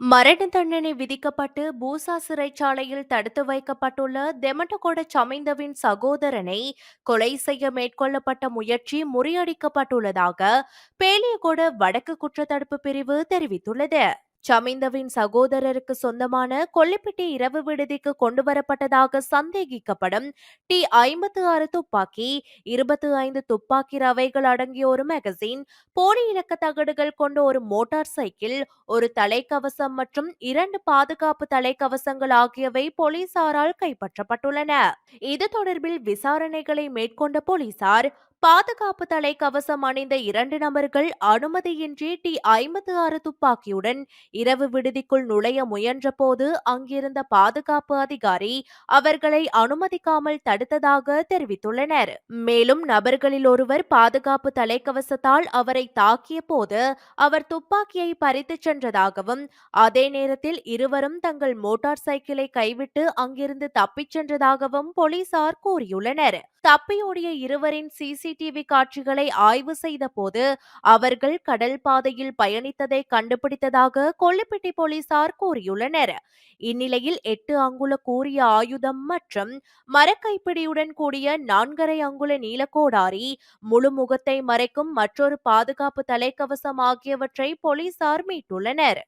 மரண தண்டனை விதிக்கப்பட்டு பூசா சிறைச்சாலையில் தடுத்து வைக்கப்பட்டுள்ள தெமட்டகொட சமைந்தவின் சகோதரனை கொலை செய்ய மேற்கொள்ளப்பட்ட முயற்சி முறியடிக்கப்பட்டுள்ளதாக பேலியகொட வடக்கு குற்றத்தடுப்பு பிரிவு தெரிவித்துள்ளது. சமிந்தவின் சகோதரருக்கு சொந்தமான கொல்லிப்பட்டி இரவு விடுதிக்கு கொண்டு வரப்பட்டதாக சந்தேகிக்கப்படும் டி ஐம்பத்து ஆறு துப்பாக்கி இருபத்தி ஐந்து துப்பாக்கி ரவைகள் அடங்கிய ஒரு மேகசின் போலி இலக்க தகடுகள் கொண்ட ஒரு மோட்டார் சைக்கிள் ஒரு தலைக்கவசம் மற்றும் இரண்டு பாதுகாப்பு தலைக்கவசங்கள் ஆகியவை போலீசாரால் கைப்பற்றப்பட்டுள்ளன. இது தொடர்பில் விசாரணைகளை மேற்கொண்ட போலீசார் பாதுகாப்பு தலைக்கவசம் அணிந்த இரண்டு நபர்கள் அனுமதியின்றி டி ஐம்பத்தி ஆறு துப்பாக்கியுடன் இரவு விடுதிக்குள் நுழைய முயன்றபோது அங்கிருந்த பாதுகாப்பு அதிகாரி அவர்களை அனுமதிக்காமல் தடுத்ததாக தெரிவித்துள்ளனர். மேலும் நபர்களில் ஒருவர் பாதுகாப்பு தலைக்கவசத்தால் அவரை தாக்கிய போது அவர் துப்பாக்கியை பறித்துச் சென்றதாகவும் அதே நேரத்தில் இருவரும் தங்கள் மோட்டார் சைக்கிளை கைவிட்டு அங்கிருந்து தப்பிச் சென்றதாகவும் போலீசார் கூறியுள்ளனர். தப்பியோடிய இருவரின் சிசிடிவி காட்சிகளை ஆய்வு செய்த போது அவர்கள் கடல் பாதையில் பயணித்ததை கண்டுபிடித்ததாக கொல்லிப்பட்டி போலீசார் கூறியுள்ளனர். இந்நிலையில் எட்டு அங்குல கூறிய ஆயுதம் மற்றும் மரக்கைப்பிடியுடன் கூடிய நான்கரை அங்குல நீலக்கோடாரி முழு முகத்தை மறைக்கும் மற்றொரு பாதுகாப்பு தலைக்கவசம் ஆகியவற்றை போலீசார் மீட்டுள்ளனர்.